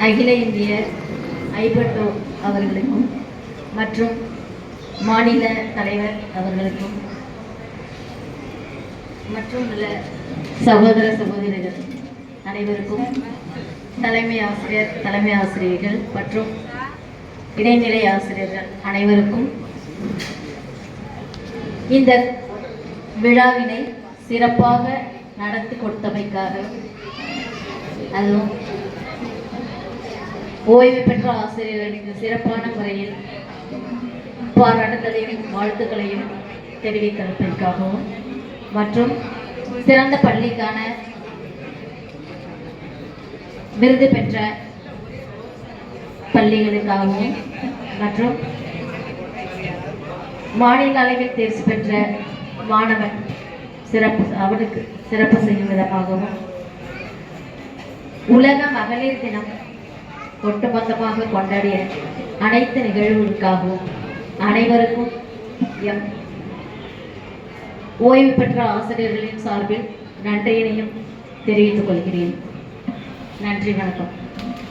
அகில இந்திய ஐபட்டோ அவர்களுக்கும் மற்றும் மாநில தலைவர் அவர்களுக்கும் மற்றும் உள்ள சகோதர சகோதரிகள் அனைவருக்கும் தலைமை ஆசிரியர் தலைமை ஆசிரியர்கள் மற்றும் இடைநிலை ஆசிரியர்கள் அனைவருக்கும் இந்த விழாவினை சிறப்பாக நடத்தி கொடுத்தமைக்காக அதுவும் ஓய்வு பெற்ற ஆசிரியர்களுக்கு சிறப்பான முறையில் பாராட்டுதலையும் வாழ்த்துக்களையும் தெரிவித்திருப்பதற்காகவும் மற்றும் சிறந்த பள்ளிக்கான விருது பெற்ற பள்ளிகளுக்காகவும் மற்றும் மாநில அளவில் தேர்ச்சி பெற்ற மாணவன் சிறப்பு அவனுக்கு சிறப்பு செய்யும் விதமாகவும் உலக மகளிர் தினம் ஒட்டுமொத்தமாக கொண்டாடிய அனைத்து நிகழ்வுகளுக்காகவும் அனைவருக்கும் எம் ஓய்வு பெற்ற ஆசிரியர்களின் சார்பில் நன்றியினையும் தெரிவித்துக் கொள்கிறேன். நன்றி வணக்கம்.